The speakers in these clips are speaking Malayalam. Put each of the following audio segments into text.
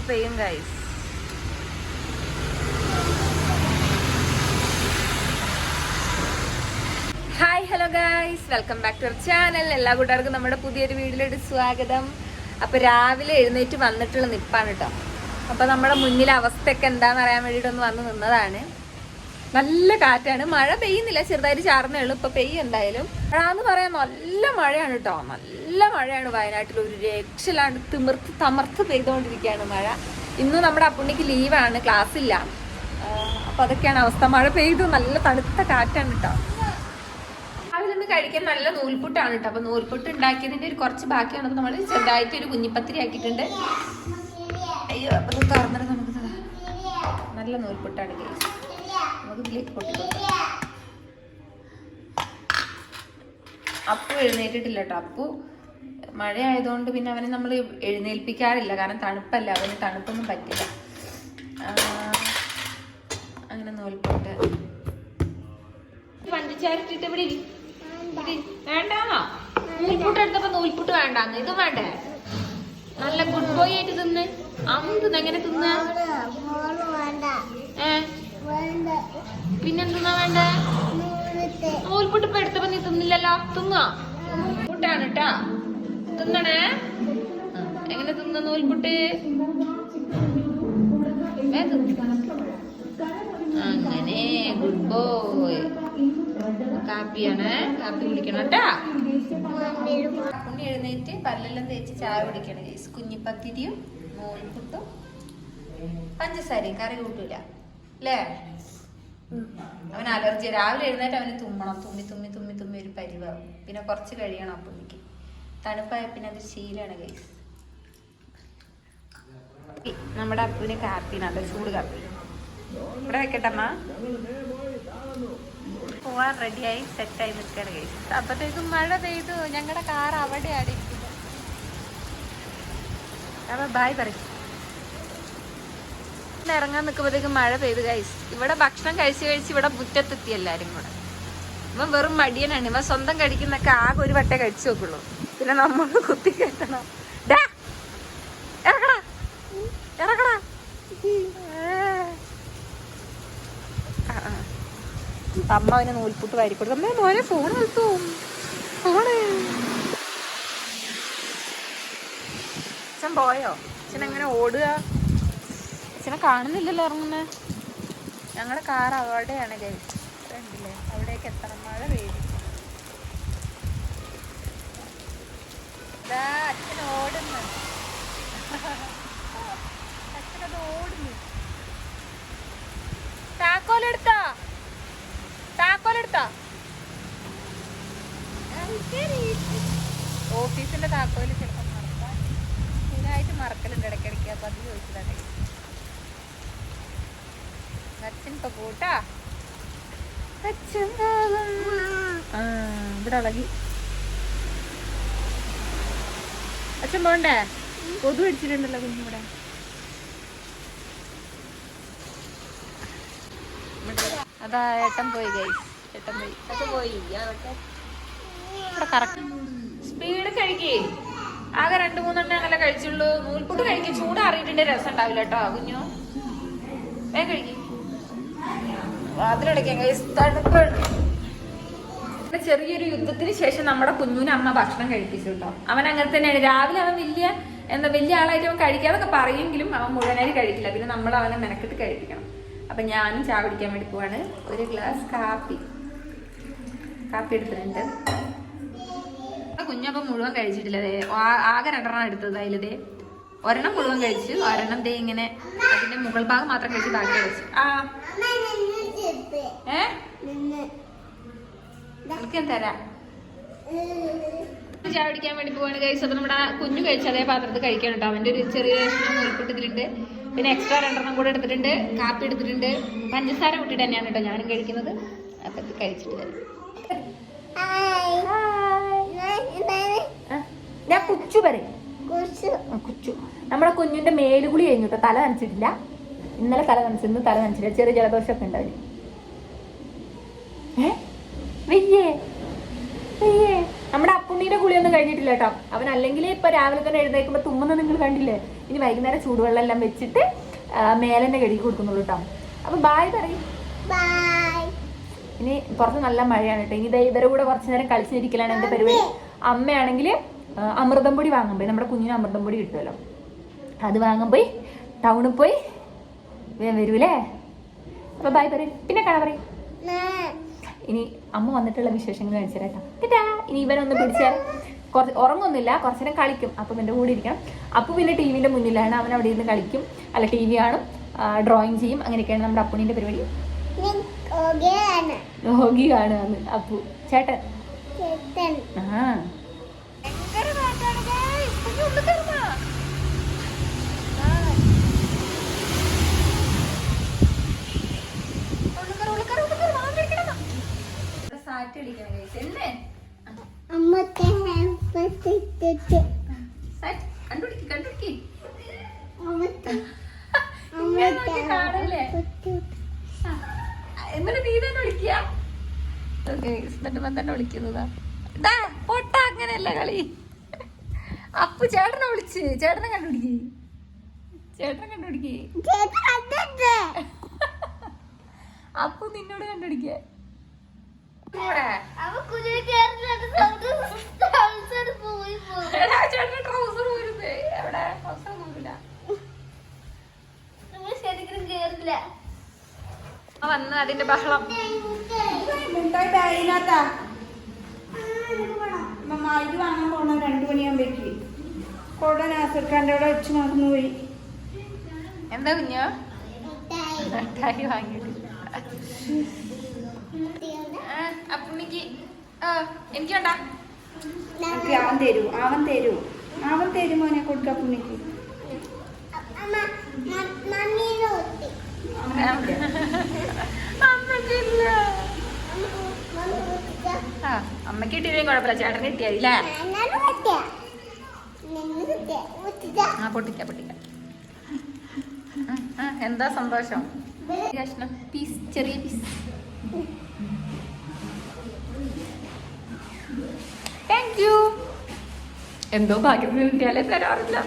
ഇപ്പൊ പെയ്യും guys hi hello guys welcome back to our channel എല്ലാ കൂട്ടുകാർക്കും നമ്മുടെ പുതിയൊരു വീഡിയോയിലോട്ട് സ്വാഗതം. അപ്പൊ രാവിലെ എഴുന്നേറ്റ് വന്നിട്ടുള്ള നിപ്പാണ് കേട്ടോ അപ്പൊ നമ്മുടെ മുന്നിലെ അവസ്ഥയൊക്കെ എന്താന്ന് അറിയാൻ വേണ്ടിയിട്ട് ഒന്ന് വന്ന് നിന്നതാണ്. നല്ല കാറ്റാണ്. മഴ പെയ്യുന്നില്ല. ചെറുതായിട്ട് ചാർന്നേ ഉള്ളൂ. ഇപ്പൊ പെയ്യും എന്തായാലും. മഴ എന്ന് പറയാൻ നല്ല മഴയാണ് കേട്ടോ നല്ല മഴയാണ് വയനാട്ടിൽ. ഒരു രക്ഷലാണ് തിമിർത്ത് തമർത്ത് പെയ്തുകൊണ്ടിരിക്കുകയാണ് മഴ. ഇന്ന് നമ്മുടെ അപ്പുണ്ണിക്ക് ലീവാണ്. ക്ലാസ് ഇല്ല അപ്പൊ അതൊക്കെയാണ് അവസ്ഥ. മഴ പെയ്തു. നല്ല തണുത്ത കാറ്റാണ് കേട്ടോ അതിലൊന്ന് കഴിക്കാൻ നല്ല നൂൽപുട്ടാണ് കേട്ടോ അപ്പൊ നൂൽപുട്ട് ഉണ്ടാക്കിയതിന്റെ ഒരു കുറച്ച് ബാക്കിയാണ് നമ്മൾ ചെറുതായിട്ട് ഒരു കുഞ്ഞിപ്പത്തിരി ആക്കിയിട്ടുണ്ട്. അയ്യോ അപ്പൊ തുറന്നിട്ട് നമുക്ക് നല്ല നൂൽപുട്ടാണ് കേസ് നമുക്ക് ഇതിലേക്ക് പൊട്ടിക്കൊടുക്കാം അപ്പു എഴുന്നേറ്റിട്ടില്ല കേട്ടോ അപ്പു മഴയായതുകൊണ്ട് പിന്നെ അവനെ നമ്മൾ എഴുന്നേൽപ്പിക്കാറില്ല. കാരണം തണുപ്പല്ല. അവന് തണുപ്പൊന്നും പറ്റില്ല. അങ്ങനെ നോൽപ്പോട്ട് പഞ്ചസാര ഇട്ടിട്ട് ഇവിടെ. വേണ്ടാന്നോ? നൂൽപുട്ട് എടുത്തപ്പോ നൂൽപുട്ട് വേണ്ടാന്ന് ഇത് വേണ്ടേ? നല്ല ഗുഡ് ബോയ് ആയിട്ട് തിന്ന്. അമ്മ തിന്ന്. എങ്ങനെ തിന്ന? ഏ? പിന്നെന്തുന്നാ വേണ്ടേ? നൂൽപുട്ട് ഇപ്പൊ എടുത്തപ്പോ നീ തിന്നില്ലല്ലോ? തിന്നോ? പുട്ടാണ് കേട്ടാ തിന്നണേ? എങ്ങനെ തിന്ന നൂൽപുട്ട്. അങ്ങനെ ഗുഡ് ബോയ് കാപ്പിയാണ്. കാപ്പി കുടിക്കണം കേട്ടാ ഉണ്ണി എഴുന്നേറ്റ് പല്ലെല്ലാം തേച്ച് ചായ കുടിക്കണം കുഞ്ഞിപ്പത്തിരിയും നൂൽപുട്ടും പഞ്ചസാരയും കറി കൂട്ടൂല. അല്ലേ അവൻ അലർജി. രാവിലെ എഴുന്നേറ്റ് അവന് തുമ്മണം. തുമ്മി തുമ്മി തുമ്മി തുമ്മി ഒരു പരിവാകും പിന്നെ കുറച്ച് കഴിയണം ആ പുള്ളിക്ക് തണുപ്പായ പിന്നെ അത് ശീലമാണ് കൈസ് നമ്മുടെ അപ്പുവിന് കാപ്പി നല്ല ചൂട് കാപ്പി. ഇവിടെ വെക്കട്ടമ്മ പോവാൻ റെഡിയായി സെറ്റായി നിൽക്കുകയാണ് കൈസ് അപ്പത്തേക്കും മഴ പെയ്തു. ഞങ്ങളുടെ കാർ അവിടെ ഇരിക്കുന്നത്. അപ്പൊ ബായ് പറയും. ഇന്ന് ഇറങ്ങാൻ നിൽക്കുമ്പോഴത്തേക്കും മഴ പെയ്ത് കഴിച്ചു ഇവിടെ ഭക്ഷണം കഴിച്ച് കഴിച്ച് ഇവിടെ മുറ്റത്തെത്തി എല്ലാരും കൂടെ. ഇവൻ വെറും മടിയനാണ്. ഇവൻ സ്വന്തം കഴിക്കുന്നൊക്കെ ആകെ ഒരു വട്ടേ കഴിച്ചു നോക്കുള്ളൂ. പിന്നെ നമ്മൾ കുത്തി കയറ്റണം ഡാ, ഇറങ്ങടാ. അമ്മ അവന് നൂൽപുട്ട് വാരി കൊടുക്കും അമ്മേ മോനെ ഫോൺ നിർത്തും ഫോണ് അച്ഛൻ പോയോ? അച്ഛൻ എങ്ങനെ ഓടുക? അച്ഛനെ കാണുന്നില്ലല്ലോ ഇറങ്ങുന്നത് ഞങ്ങളുടെ കാർ അവിടെയാണ് കണ്ടില്ലേ? അവിടേക്ക് എത്തണം. മഴ പെയ്തു. അച്ഛൻ ഓടുന്നു. അച്ഛനത് ഓടുന്നു. താക്കോലെടുത്താ താക്കോലെടുത്താ ഓഫീസിന്റെ താക്കോൽ ചിലപ്പോൾ മറക്കാൻ. ഇതിനായിട്ട് മറക്കലുണ്ട്. ഇടയ്ക്കിടയ്ക്ക് അപ്പൊ അത് ചോദിച്ചതാണ് അച്ഛൻ ഇപ്പൊ കൂട്ടാ? അച്ഛൻ ഇവിടെ ഇളകി. അച്ഛൻ പോണ്ടേ? കൊതു അടിച്ചിട്ടുണ്ടല്ലോ കുഞ്ഞിവിടെ അതാ ഏട്ടൻ പോയി ഗൈസ് ഏട്ടൻ പോയി. അത് പോയി അവിടെ കറക്റ്റ്. സ്പീഡ് കഴിക്കേ. ആകെ രണ്ടു മൂന്നെണ്ണ അങ്ങനെ കഴിച്ചുള്ളൂ. നൂൽപുട്ട് കഴിക്കും. ചൂടാറിയിട്ടുണ്ട് രസം ഉണ്ടാവില്ല കേട്ടോ കുഞ്ഞു. വേഗം കഴിക്കും. അതിലടയ്ക്കാം ഗൈസ് തണുപ്പ് പിന്നെ ചെറിയൊരു യുദ്ധത്തിന് ശേഷം നമ്മുടെ കുഞ്ഞുവിനെ അമ്മ ഭക്ഷണം കഴിപ്പിച്ചു കേട്ടോ. അവൻ അങ്ങനെ തന്നെയാണ്. രാവിലെ അവൻ വലിയ എന്താ വലിയ ആളായിട്ട് അവൻ കഴിക്കാതൊക്കെ പറയുമെങ്കിലും അവൻ മുഴുവനായി കഴിക്കില്ല. പിന്നെ നമ്മൾ അവനെ മെനക്കെട്ട് കഴിപ്പിക്കണം. അപ്പൊ ഞാനും ചായ പിടിക്കാൻ വേണ്ടി പോവാണ്. ഒരു ഗ്ലാസ് കാപ്പി. കാപ്പി എടുത്തിട്ടുണ്ട്. കുഞ്ഞപ്പം മുഴുവൻ കഴിച്ചിട്ടില്ല ആകെ രണ്ടെണ്ണം എടുത്തത് അതിലതേ ഒരെണ്ണം മുഴുവൻ കഴിച്ചു. ഒരെണ്ണം ദേ ഇങ്ങനെ അതിന്റെ മുകൾ ഭാഗം മാത്രം കഴിച്ച് ബാക്കി കഴിച്ചു ആ. ഏ? എനിക്ക് തരാം. ചായ പിടിക്കാൻ വേണ്ടി പോവാണ് കഴിച്ചത് അപ്പൊ നമ്മുടെ കുഞ്ഞു കഴിച്ച അതേ പാത്രത്തിൽ കഴിക്കാൻ കേട്ടോ. അവന്റെ ഒരു ചെറിയ കഷ്ണം പിന്നെ എക്സ്ട്രാ രണ്ടെണ്ണം കൂടെ എടുത്തിട്ടുണ്ട്. കാപ്പി എടുത്തിട്ടുണ്ട്. പഞ്ചസാര കൂട്ടിയിട്ട് തന്നെയാണ് കേട്ടോ ഞാനും കഴിക്കുന്നത്. അപ്പൊ ഇത് കഴിച്ചിട്ട് വരാം. ഞാൻ കുച്ചു പറയും. കുച്ചു. നമ്മുടെ കുഞ്ഞിന്റെ മേലുകുളി കഴിഞ്ഞു കേട്ടോ. തല നനച്ചിട്ടില്ല. ഇന്നലെ തല നനച്ചിരുന്നു തല നനച്ചില്ല. ചെറിയ ജലദോഷമൊക്കെ ഉണ്ട് അവന് ഏ വെയ്യേ വെയ്യേ നമ്മുടെ അപ്പുണ്ണിയുടെ കേട്ടോ അവൻ അല്ലെങ്കിൽ ഇപ്പൊ രാവിലെ തന്നെ എഴുന്നേൽക്കുമ്പോ തുമ്മുന്ന നിങ്ങൾ കണ്ടില്ലേ? ഇനി വൈകുന്നേരം ചൂടുവെള്ളം എല്ലാം വെച്ചിട്ട് മേലന്റെ മേലെന്നെ കഴുകി കൊടുക്കുന്നുള്ളൂ കേട്ടോ അപ്പൊ ബായ് പറയും. ഇനി പുറത്ത് നല്ല മഴയാണ് കേട്ടോ ഇനി ഇവരെ കൂടെ കുറച്ച് നേരം കളിച്ചിരിക്കലാണ് എന്റെ പരിപാടി. അമ്മയാണെങ്കിൽ അമൃതം പൊടി വാങ്ങാൻ പോയി. നമ്മുടെ കുഞ്ഞിന് അമൃതം പൊടി കിട്ടുമല്ലോ. അത് വാങ്ങാൻ പോയി. ടൗണിൽ പോയി. വേഗം വരൂലേ? അപ്പൊ ബായ് പറയും. പിന്നെ കാണാൻ പറയും. ഇനി അമ്മ വന്നിട്ടുള്ള വിശേഷങ്ങൾ കാണിച്ചു തരാം കേട്ടാ ഇനി ഇവനൊന്ന് പിടിച്ചാൽ കുറച്ച് ഉറങ്ങൊന്നുമില്ല കുറച്ച് നേരം കളിക്കും. അപ്പം എന്റെ കൂടെ ഇരിക്കണം. അപ്പം പിന്നെ ടി വിന്റെ മുന്നിലാണ് അവൻ അവിടെ ഇരുന്ന് കളിക്കും. അല്ല ടി വി കാണും ഡ്രോയിങ് ചെയ്യും. അങ്ങനെയൊക്കെയാണ് നമ്മുടെ അപ്പുണ്ണിന്റെ പരിപാടി. ഹോഗി അപ്പു. ചേട്ടൻ. ആ സാറ്റ് അടിക്കണം guys. എന്നെ സാറ്റ് കണ്ടുപിടിക്ക് കണ്ടുപിടിക്ക് ഇങ്ങനെ നോക്കി കാണല്ലേ എന്നിട്ട് നീ തന്നെ വിളിക്കുക എന്നിട്ട് ഞാൻ തന്നെ വിളിക്കുന്നതാ. പൊട്ട അങ്ങനെയല്ല കളി. അപ്പു ചേട്ടനെ വിളിച്ച്. ചേട്ടനെ കണ്ടുപിടിക്ക്. ചേട്ടനെ കണ്ടുപിടിക്ക്. അപ്പു നിന്നോട് കണ്ടുപിടിക്കേ. ചേട്ടന് ട്രൗസർ എവിടെ? അതിന്റെ ബഹളം. ബാഗിനകത്താ. മമ്മ ഇത് വാങ്ങാൻ പോണ രണ്ടു മണിയാകുമ്പോഴേക്ക് കൊട നാസർക്കാന്റെ അവിടെ വെച്ച് മറന്നുപോയി എന്താ കുഞ്ഞോ? മിഠായി വാങ്ങിയിട്ട്. അപ്പുണ്ണിക്ക് എനിക്ക് വേണ്ട അവൻ തരൂ അവൻ തരൂ. അവൻ തരും മോനെ കൊടുക്ക പുണ്ണിക്ക് അമ്മക്കില്ല ആ അമ്മയ്ക്ക് കിട്ടിയില്ലേ കുഴപ്പമില്ല. ചേട്ടന് കിട്ടിയാതില്ലേ ആ പൊട്ടിക്ക പൊട്ടിക്ക. എന്താ സന്തോഷം? കഷ്ണം പീസ് ചെറിയ പീസ് താങ്ക് യു എന്തോ ഭാഗ്യത്തിന് കിട്ടിയാലേ തരാറില്ല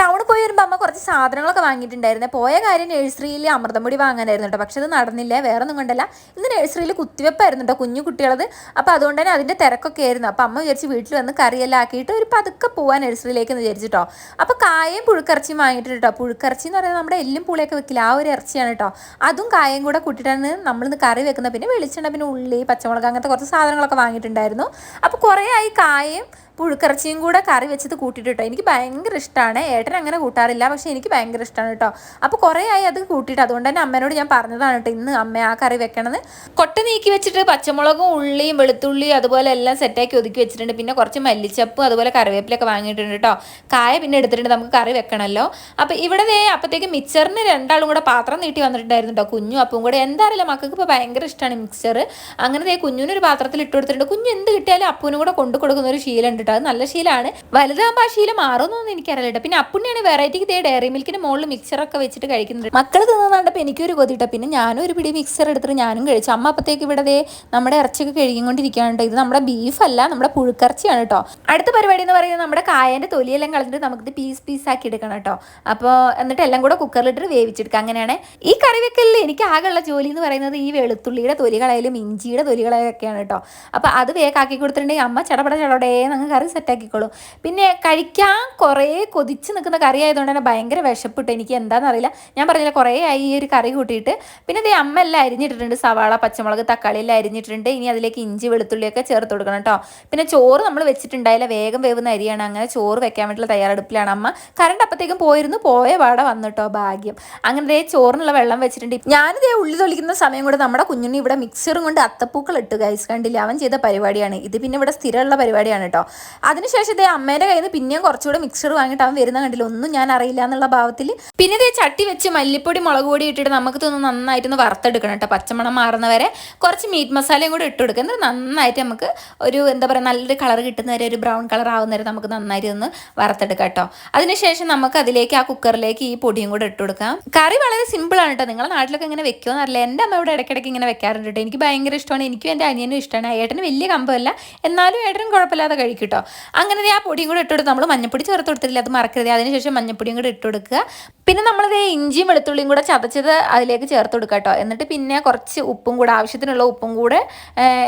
ടൗണിൽ പോയി വരുമ്പോൾ അമ്മ കുറച്ച് സാധനങ്ങളൊക്കെ വാങ്ങിയിട്ടുണ്ടായിരുന്നേ. പോയ കാര്യം നഴ്സറിയിൽ അമൃതമുടി വാങ്ങാനായിരുന്നു കേട്ടോ. പക്ഷെ അത് നടന്നില്ല. വേറെ ഒന്നും കൊണ്ടല്ല. ഇന്ന് നഴ്സറിയിൽ കുത്തിവെപ്പായിരുന്നു കേട്ടോ കുഞ്ഞു കുട്ടികളത്. അപ്പോൾ അതുകൊണ്ട് തന്നെ അതിന്റെ തിരക്കൊക്കെ ആയിരുന്നു. അപ്പോൾ അമ്മ വിചാരിച്ച് വീട്ടിൽ വന്ന് കറിയെല്ലാം ആക്കിയിട്ട് ഒരു പതുക്കെ പോവാൻ നഴ്സറിയിലേക്ക് എന്ന് വിചാരിച്ചിട്ടോ അപ്പോൾ കായയും പുഴുക്കറച്ചിയും വാങ്ങിയിട്ടുണ്ട് കേട്ടോ. പുഴുക്കറച്ചി എന്ന് പറയുന്നത് നമ്മുടെ എല്ലും പുളിയൊക്കെ വെക്കില്ല? ആ ഒരു ഇറച്ചിയാണ് കേട്ടോ. അതും കായയും കൂടെ കൂട്ടിയിട്ടാണ് നമ്മളിന്ന് കറി വെക്കുന്നത്. പിന്നെ വെളിച്ചെണ്ണ പിന്നെ ഉള്ളി പച്ചമുളക് അങ്ങനത്തെ കുറച്ച് സാധനങ്ങളൊക്കെ വാങ്ങിയിട്ടുണ്ടായിരുന്നു. അപ്പോൾ കുറേ ആയി കായയും പുഴുക്കറച്ചിയും കൂടെ കറി വെച്ചത് കൂട്ടിയിട്ട് കേട്ടോ എനിക്ക് ഭയങ്കര ഇഷ്ടമാണ് ഏട്ടൻ അങ്ങനെ കൂട്ടാറില്ല പക്ഷേ എനിക്ക് ഭയങ്കര ഇഷ്ടമാണ് കേട്ടോ. അപ്പോൾ കുറേ ആയി അത് കൂട്ടിയിട്ട് അതുകൊണ്ട് തന്നെ അമ്മേനോട് ഞാൻ പറഞ്ഞതാണ് കേട്ടോ ഇന്ന് അമ്മ ആ കറി വെക്കണത് കൊട്ട നീക്കി വെച്ചിട്ട് പച്ചമുളകും ഉള്ളിയും വെളുത്തുള്ളിയും അതുപോലെ എല്ലാം സെറ്റാക്കി ഒതുക്കി വെച്ചിട്ടുണ്ട്. പിന്നെ കുറച്ച് മല്ലിച്ചപ്പും അതുപോലെ കറിവേപ്പിലൊക്കെ വാങ്ങിയിട്ടുണ്ട് കേട്ടോ. കായ പിന്നെ എടുത്തിട്ടുണ്ട് നമുക്ക് കറി വെക്കണമല്ലോ അപ്പോൾ ഇവിടെ ദേ അപ്പോഴത്തേക്ക് മിക്സറിന് രണ്ടാളും കൂടെ പാത്രം നീട്ടി വന്നിട്ടുണ്ടായിരുന്നു കേട്ടോ കുഞ്ഞും അപ്പം കൂടെ. എന്താ അറിയില്ല മക്കൾക്ക് ഇപ്പോൾ ഭയങ്കര ഇഷ്ടമാണ് മിക്സർ അങ്ങനെ ദേ കുഞ്ഞിനൊരു പാത്രത്തിൽ ഇട്ട് കൊടുത്തിട്ടുണ്ട്. കുഞ്ഞ് എന്ത് കിട്ടിയാലും അപ്പൂനും കൂടെ കൊണ്ടു കൊടുക്കുന്ന ഒരു ശീലം ഉണ്ട് കേട്ടോ അത് നല്ല ശീലമാണ്. വലുതാകുമ്പോൾ ആ ശീലം മാറുമെന്നൊന്നും എനിക്കറിയില്ല കേട്ടോ പിന്നെ അപ്പുണ്ണിയാണ് വെറൈറ്റിക്ക് ദേ ഡയറി മിൽക്കിന് മുകളിൽ മിക്സറൊക്കെ വെച്ചിട്ട് കഴിക്കുന്നുണ്ട് മക്കൾ തിന്നുന്നുണ്ടപ്പോൾ എനിക്കൊരു കൊതി കേട്ടോ പിന്നെ ഞാനും ഒരു പിടി മിക്സർ എടുത്തിട്ട് ഞാനും കഴിച്ചു. അമ്മ അപ്പത്തേക്ക് ഇവിടെ ദേ നമ്മുടെ ഇറച്ചിയൊക്കെ കഴുകിക്കൊണ്ടിരിക്കുകയാണ് ഇത് നമ്മുടെ ബീഫല്ല നമ്മുടെ പുഴുക്കറച്ചിയാണ് കേട്ടോ അടുത്ത പരിപാടി എന്ന് പറയുന്നത് നമ്മുടെ കായന്റെ തൊലിയെല്ലാം കളഞ്ഞിട്ട് നമുക്കിത് പീസ് പീസ് ആക്കി എടുക്കണം കേട്ടോ അപ്പോൾ എന്നിട്ട് എല്ലാം കൂടെ കുക്കറിലിട്ട് വേവിച്ചെടുക്കുക. അങ്ങനെയാണ്. ഈ കറി വെക്കലിൽ എനിക്ക് ആകെയുള്ള ജോലി എന്ന് പറയുന്നത് ഈ വെളുത്തുള്ളിയുടെ തൊലികളായാലും ഇഞ്ചിയുടെ തൊലി ഒക്കെയാണ് കേട്ടോ അപ്പോൾ അത് വേക്കാക്കി കൊടുത്തിട്ടുണ്ടെങ്കിൽ അമ്മ ചടപട ചടടേ അങ്ങ് കറി സെറ്റാക്കിക്കോളൂ. പിന്നെ കഴിക്കാൻ കുറേ കൊതിച്ച് നിൽക്കുന്ന കറി ആയതുകൊണ്ട് തന്നെ ഭയങ്കര വിശപ്പിട്ട്. എനിക്ക് എന്താണെന്നറിയില്ല ഞാൻ പറഞ്ഞില്ല കുറേ ആയി ഈ ഒരു കറി കൂട്ടിയിട്ട്. പിന്നെ ഇത് അമ്മ എല്ലാം അരിഞ്ഞിട്ടിട്ടുണ്ട്. സവാള പച്ചമുളക് തക്കാളി എല്ലാം അരിഞ്ഞിട്ടുണ്ട്. ഇനി അതിലേക്ക് ഇഞ്ചി വെളുത്തുള്ളിയൊക്കെ ചേർത്ത് കൊടുക്കണം കേട്ടോ. പിന്നെ ചോറ് നമ്മൾ വെച്ചിട്ടുണ്ടായില്ല. വേഗം വേവുന്ന അരിയാണ്. അങ്ങനെ ചോറ് വെക്കാൻ വേണ്ടിയുള്ള തയ്യാറെടുപ്പിലാണ് അമ്മ. കറണ്ട് അപ്പത്തേക്കും പോയിരുന്നു. പോയ പാടെ വന്നിട്ടോ ഭാഗ്യം. അങ്ങനെ ദേ ചോറിനുള്ള വെള്ളം വെച്ചിട്ടുണ്ട്. ഞാനിതേ ഉള്ളി തൊളിക്കുന്ന സമയം കൂടെ നമ്മുടെ കുഞ്ഞുണ്ണി ഇവിടെ മിക്സറും കൊണ്ട് അത്തപ്പൂക്കൾ ഇട്ട് ഗൈസ് കണ്ടില്ല? അവൻ ചെയ്ത പരിപാടിയാണ്. ഇത് പിന്നെ ഇവിടെ സ്ഥിരമുള്ള പരിപാടിയാണ് കേട്ടോ. അതിനുശേഷം ഇതേ അമ്മേന്റെ കയ്യിൽ നിന്ന് പിന്നെയും കുറച്ചുകൂടെ മിക്സർ വാങ്ങിയിട്ട് അവൻ വരുന്ന കണ്ടില്ല? ഒന്നും ഞാൻ അറിയില്ല എന്നുള്ള ഭാവത്തിൽ പിന്നെ ഇതേ ചട്ടി വെച്ച് മല്ലിപ്പൊടി മുളക് പൊടി ഇട്ടിട്ട് നമുക്ക് തോന്നുന്നു നന്നായിട്ടൊന്ന് വറുത്തെടുക്കണം കേട്ടോ. പച്ചമണം മാറുന്നവരെ കുറച്ച് മീറ്റ് മസാലയും കൂടെ ഇട്ട് കൊടുക്കുക. എന്നിട്ട് നന്നായിട്ട് നമുക്ക് ഒരു എന്താ പറയുക നല്ലൊരു കളർ കിട്ടുന്നവരെ ഒരു ബ്രൗൺ കളർ ആവുന്നവരെ നമുക്ക് നന്നായിട്ട് ഒന്ന് വറുത്തെടുക്കാം കേട്ടോ. അതിനുശേഷം നമുക്ക് അതിലേക്ക് ആ കുക്കറിലേക്ക് ഈ പൊടിയും കൂടെ ഇട്ട് കൊടുക്കാം. കറി വളരെ സിമ്പിൾ ആണ് കേട്ടോ. നിങ്ങളുടെ നാട്ടിലൊക്കെ ഇങ്ങനെ വെക്കുമോ അറിയില്ല. എന്റെ അമ്മ ഇവിടെ ഇടയ്ക്കിടയ്ക്ക് ഇങ്ങനെ വെക്കാറുണ്ട് കേട്ടോ. എനിക്ക് ഭയങ്കര ഇഷ്ടമാണ്. എനിക്കും എന്റെ അനിയനും ഇഷ്ടമാണ്. ഏട്ടന് വലിയ കമ്പമല്ല. എന്നാലും ഏട്ടനും കുഴപ്പമില്ലാതെ കഴിക്കും കേട്ടോ. അങ്ങനെ ആ പൊടിയും കൂടെ ഇട്ട് കൊടുത്ത് നമ്മൾ മഞ്ഞപ്പൊടി ചേർത്ത് കൊടുത്തിട്ടില്ല അത് മറക്കരുത്. അതിനുശേഷം മഞ്ഞപ്പൊടിയും കൂടെ ഇട്ട് കൊടുക്കുക. പിന്നെ നമ്മളിത് ഇഞ്ചിയും വെളുത്തുള്ളിയും കൂടെ ചതച്ചത് അതിലേക്ക് ചേർത്ത് കൊടുക്കുക കേട്ടോ. എന്നിട്ട് പിന്നെ കുറച്ച് ഉപ്പും കൂടെ ആവശ്യത്തിനുള്ള ഉപ്പും കൂടെ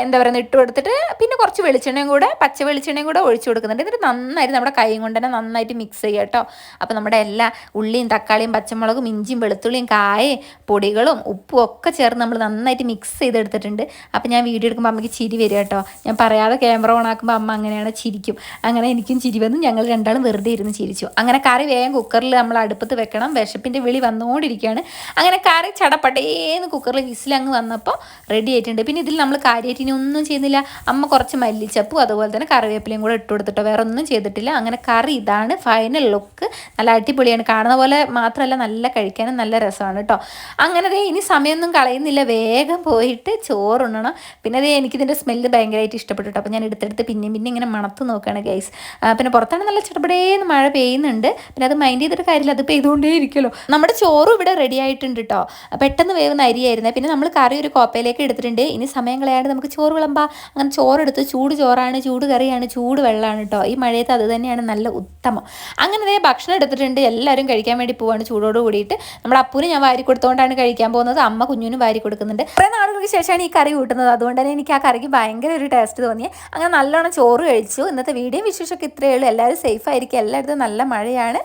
എന്താ പറയുക ഇട്ട് കൊടുത്തിട്ട് പിന്നെ കുറച്ച് വെളിച്ചെണ്ണയും കൂടെ പച്ച വെളിച്ചെണ്ണയും കൂടെ ഒഴിച്ചു കൊടുക്കുന്നുണ്ട്. എന്നിട്ട് നന്നായിട്ട് നമ്മുടെ കൈ കൊണ്ട് തന്നെ നന്നായിട്ട് മിക്സ് ചെയ്യുക കേട്ടോ. അപ്പോൾ നമ്മുടെ എല്ലാ ഉള്ളിയും തക്കാളിയും പച്ചമുളകും ഇഞ്ചിയും വെളുത്തുള്ളിയും കായയും പൊടികളും ഉപ്പും ഒക്കെ ചേർന്ന് നമ്മൾ നന്നായിട്ട് മിക്സ് ചെയ്തെടുത്തിട്ടുണ്ട്. അപ്പോൾ ഞാൻ വീഡിയോ എടുക്കുമ്പോൾ അമ്മയ്ക്ക് ചിരി വരിക കേട്ടോ. ഞാൻ പറയാതെ ക്യാമറ ഓൺ ആക്കുമ്പോൾ അമ്മ അങ്ങനെയാണ് ചിരിക്കും. അങ്ങനെ എനിക്കും ചിരി വന്നു. ഞങ്ങൾ രണ്ടാളും വെറുതെ ഇരുന്ന് ചിരിച്ചു. അങ്ങനെ കറി വേഗം കുക്കറിൽ നമ്മൾ അടുപ്പത്ത് വെക്കണം. വിശപ്പിന്റെ വിളി വന്നുകൊണ്ടിരിക്കുകയാണ്. അങ്ങനെ കറി ചടപ്പട്ടേന്ന് കുക്കറിൽ വിസിൽ അങ്ങ് വന്നപ്പോൾ റെഡി ആയിട്ടുണ്ട്. പിന്നെ ഇതിൽ നമ്മൾ ഇനി ഒന്നും ചെയ്യുന്നില്ല. അമ്മ കുറച്ച് മല്ലിച്ചപ്പും അതുപോലെ തന്നെ കറിവേപ്പിലയും കൂടെ ഇട്ട് കൊടുത്തിട്ടോ. വേറെ ഒന്നും ചെയ്തിട്ടില്ല. അങ്ങനെ കറി ഇതാണ് ഫൈനൽ ലുക്ക് നല്ല അടിപൊളിയാണ്. കാണുന്ന പോലെ മാത്രമല്ല നല്ല കഴിക്കാനും നല്ല രസമാണ് കേട്ടോ. അങ്ങനെ ദേ ഇനി സമയമൊന്നും കളയുന്നില്ല. വേഗം പോയിട്ട് ചോറുണ്ണണം. പിന്നെ ദേ എനിക്കിതിന്റെ സ്മെല്ല് ഭയങ്കരമായിട്ട് ഇഷ്ടപ്പെട്ടു കേട്ടോ. അപ്പോൾ ഞാൻ എടുത്തെടുത്ത് പിന്നെയും പിന്നെ ഇങ്ങനെ മണത്ത് നോക്കുകയാണ് ഗൈസ് പിന്നെ പുറത്താണ് നല്ല ചടപടേന്ന് മഴ പെയ്യുന്നുണ്ട്. പിന്നെ അത് മൈൻഡ് ചെയ്തിട്ട് കാര്യമില്ല അത് പെയ്തുകൊണ്ടേ ഇരിക്കുമല്ലോ നമ്മുടെ ചോറും ഇവിടെ റെഡി ആയിട്ടുണ്ട് കേട്ടോ പെട്ടെന്ന് വേവുന്ന അരിയായിരുന്നേ. പിന്നെ നമ്മൾ കറി ഒരു കോപ്പയിലേക്ക് എടുത്തിട്ടുണ്ട്. ഇനി സമയം കളയാണ്ട് നമുക്ക് ചോറ് വിളമ്പാ. അങ്ങനെ ചോറെടുത്ത് ചൂട് ചോറാണ് ചൂട് കറിയാണ് ചൂട് വെള്ളമാണ് കേട്ടോ ഈ മഴയത്ത് അത് തന്നെയാണ് നല്ല ഉത്തമം. അങ്ങനെ ദേ ഭക്ഷണം എടുത്തിട്ടുണ്ട്. എല്ലാവരും കഴിക്കാൻ വേണ്ടി പോവാണ് ചൂടോട് കൂടിയിട്ട്. നമ്മുടെ അപ്പൂന് ഞാൻ വാരി കൊടുത്തുകൊണ്ടാണ് കഴിക്കാൻ പോകുന്നത്. അമ്മ കുഞ്ഞിനും വാരി കൊടുക്കുന്നുണ്ട്. കുറേ നാളുകൾക്ക് ശേഷമാണ് ഈ കറി കൂട്ടുന്നത്. അതുകൊണ്ട് തന്നെ എനിക്ക് ആ കറിക്ക് ഭയങ്കര ഒരു ടേസ്റ്റ് തോന്നിയത് അങ്ങനെ നല്ലോണം ചോറ് കഴിച്ചു. ഇന്നത്തെ വീഡിയോ വിശേഷമൊക്കെ ഇത്രയേ ഉള്ളൂ. എല്ലാവരും സേഫ് ആയിരിക്കും. എല്ലായിടത്തും നല്ല മഴയാണ്.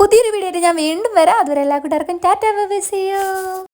പുതിയൊരു വീഡിയോ ഞാൻ വീണ്ടും വരാം. അതുവരെ എല്ലാ കൂട്ടുകാർക്കും ടാറ്റാ ബൈ